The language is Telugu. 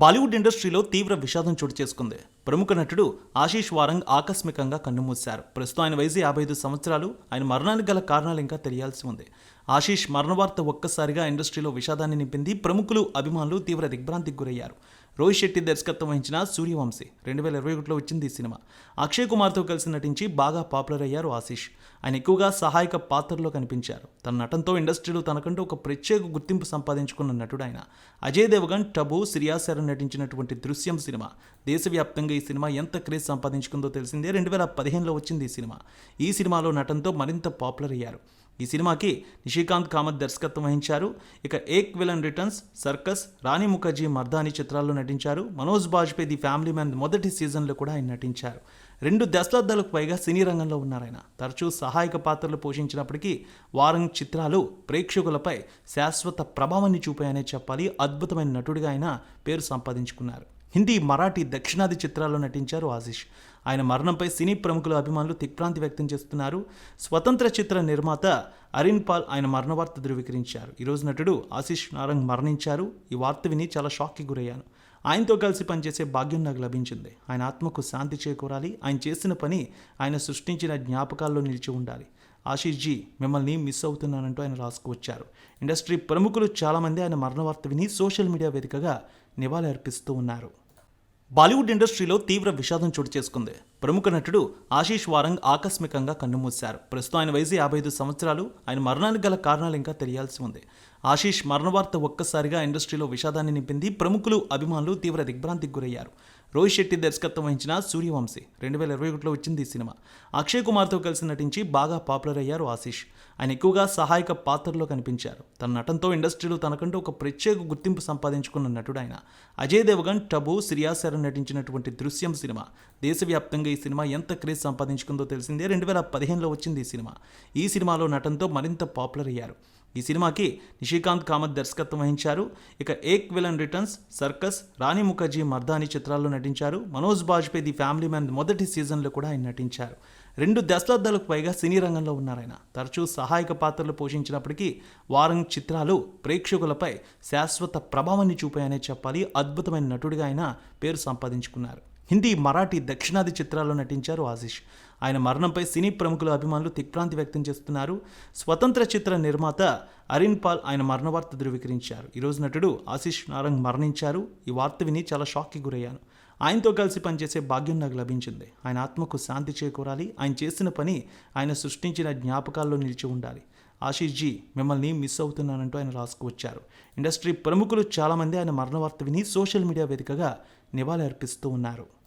బాలీవుడ్ ఇండస్ట్రీలో తీవ్ర విషాదం చోటు చేసుకుంది. ప్రముఖ నటుడు ఆశీష్ వారంగ్ ఆకస్మికంగా కన్నుమూశారు. ప్రస్తుతం ఆయన వయసు యాభై ఐదు సంవత్సరాలు. ఆయన మరణానికి గల కారణాలు ఇంకా తెలియాల్సి ఉంది. ఆశీష్ మరణ వార్త ఒక్కసారిగా ఇండస్ట్రీలో విషాదాన్ని నింపింది. ప్రముఖులు అభిమానులు తీవ్ర దిగ్భ్రాంతికి గురయ్యారు. రోహిత్ శెట్టి దర్శకత్వం వహించిన సూర్యవంశీ రెండు వేల ఇరవై ఒకటిలో వచ్చింది ఈ సినిమా. అక్షయ్ కుమార్తో కలిసి నటించి బాగా పాపులర్ అయ్యారు ఆశీష్. ఆయన ఎక్కువగా సహాయక పాత్రలో కనిపించారు. తన నటనతో ఇండస్ట్రీలో తనకంటూ ఒక ప్రత్యేక గుర్తింపు సంపాదించుకున్న నటుడు ఆయన అజయ్ దేవగన్ టబు శ్రియాశరన్ నటించినటువంటి దృశ్యం సినిమా. దేశవ్యాప్తంగా ఈ సినిమా ఎంత క్రేజ్ సంపాదించుకుందో తెలిసిందే. రెండు వేల పదిహేనులో వచ్చింది ఈ సినిమా. ఈ సినిమాలో నటనతో మరింత పాపులర్ అయ్యారు. ఈ సినిమాకి నిషికాంత్ కామత్ దర్శకత్వం వహించారు. ఇక Ek villain returns circus Rani Mukherjee Mardaani చిత్రాల్లో నటించారు. Manoj Bajpayee the family man మొదటి సీజన్లో కూడా ఆయన నటించారు. రెండు దశాబ్దాలకు పైగా సినీ రంగంలో ఉన్నారు ఆయన. తరచూ సహాయక పాత్రలు పోషించినప్పటికీ వారం చిత్రాలు ప్రేక్షకులపై శాశ్వత ప్రభావాన్ని చూపాయనే చెప్పాలి అద్భుతమైన నటుడిగా ఆయన పేరు సంపాదించుకున్నారు. హిందీ మరాఠీ దక్షిణాది చిత్రాల్లో నటించారు ఆశీష్. ఆయన మరణంపై సినీ ప్రముఖుల అభిమానులు దిగ్భ్రాంతి వ్యక్తం చేస్తున్నారు. స్వతంత్ర చిత్ర నిర్మాత అరిన్ పాల్ ఆయన మరణ వార్త ధృవీకరించారు ఈరోజు నటుడు ఆశీష్ నారంగ్ మరణించారు. ఈ వార్త విని చాలా షాక్కి గురయ్యాను. ఆయనతో కలిసి పనిచేసే భాగ్యం నాకు లభించింది. ఆయన ఆత్మకు శాంతి చేకూరాలి. ఆయన చేసిన పని ఆయన సృష్టించిన జ్ఞాపకాల్లో నిలిచి ఉండాలి. ఆశీష్ జీ మిమ్మల్ని మిస్ అవుతున్నానంటూ ఆయన రాసుకువచ్చారు. ఇండస్ట్రీ ప్రముఖులు చాలామంది ఆయన మరణ వార్త విని సోషల్ మీడియా వేదికగా నివాళి అర్పిస్తూ ఉన్నారు. బాలీవుడ్ ఇండస్ట్రీలో తీవ్ర విషాదం చోటు చేసుకుంది. ప్రముఖ నటుడు ఆశీష్ వారంగ్ ఆకస్మికంగా కన్నుమూశారు. ప్రస్తుతం ఆయన వయసు యాభై ఐదు సంవత్సరాలు. ఆయన మరణానికి గల కారణాలు ఇంకా తెలియాల్సి ఉంది. ఆశీష్ మరణ వార్త ఒక్కసారిగా ఇండస్ట్రీలో విషాదాన్ని నింపింది. ప్రముఖులు అభిమానులు తీవ్ర దిగ్భ్రాంతికి గురయ్యారు. రోహిత్ శెట్టి దర్శకత్వం వహించిన సూర్యవంశీ రెండు వేల ఇరవై ఒకటిలో వచ్చింది ఈ సినిమా. అక్షయ్ కుమార్తో కలిసి నటించి బాగా పాపులర్ అయ్యారు ఆశీష్. ఆయన ఎక్కువగా సహాయక పాత్రలో కనిపించారు. తన నటనతో ఇండస్ట్రీలో తనకంటూ ఒక ప్రత్యేక గుర్తింపు సంపాదించుకున్న నటుడు ఆయన అజయ్ దేవగన్ టబు శ్రియాశరన్ నటించినటువంటి దృశ్యం సినిమా. దేశవ్యాప్తంగా ఈ సినిమా ఎంత క్రేజ్ సంపాదించుకుందో తెలిసిందే. రెండు వేల పదిహేనులో వచ్చింది ఈ సినిమా. ఈ సినిమాలో నటనతో మరింత పాపులర్ అయ్యారు. ఈ సినిమాకి నిషికాంత్ కామత్ దర్శకత్వం వహించారు. ఇక Ek villain returns circus Rani Mukherjee Mardaani చిత్రాల్లో నటించారు. Manoj Bajpayee the family man మొదటి సీజన్లో కూడా ఆయన నటించారు. రెండు దశాబ్దాలకు పైగా సినీ రంగంలో ఉన్నారు ఆయన. తరచూ సహాయక పాత్రలు పోషించినప్పటికీ వారం చిత్రాలు ప్రేక్షకులపై శాశ్వత ప్రభావాన్ని చూపాయనే చెప్పాలి. అద్భుతమైన నటుడిగా ఆయన పేరు సంపాదించుకున్నారు. హిందీ మరాఠీ దక్షిణాది చిత్రాల్లో నటించారు ఆశీష్. ఆయన మరణంపై సినీ ప్రముఖుల అభిమానులు దిగ్భ్రాంతి వ్యక్తం చేస్తున్నారు. స్వతంత్ర చిత్ర నిర్మాత అరిన్ పాల్ ఆయన మరణ వార్త ధృవీకరించారు ఈరోజు నటుడు ఆశీష్ నారంగ్ మరణించారు. ఈ వార్త విని చాలా షాక్కి గురయ్యాను. ఆయనతో కలిసి పనిచేసే భాగ్యం నాకు లభించింది. ఆయన ఆత్మకు శాంతి చేకూరాలి. ఆయన చేసిన పని ఆయన సృష్టించిన జ్ఞాపకాల్లో నిలిచి ఉండాలి. ఆశీష్ జీ మిమ్మల్ని మిస్ అవుతున్నానంటూ ఆయన రాసుకువచ్చారు ఇండస్ట్రీ ప్రముఖులు చాలామంది ఆయన మరణ వార్త విని సోషల్ మీడియా వేదికగా నివాళి అర్పిస్తూ ఉన్నారు.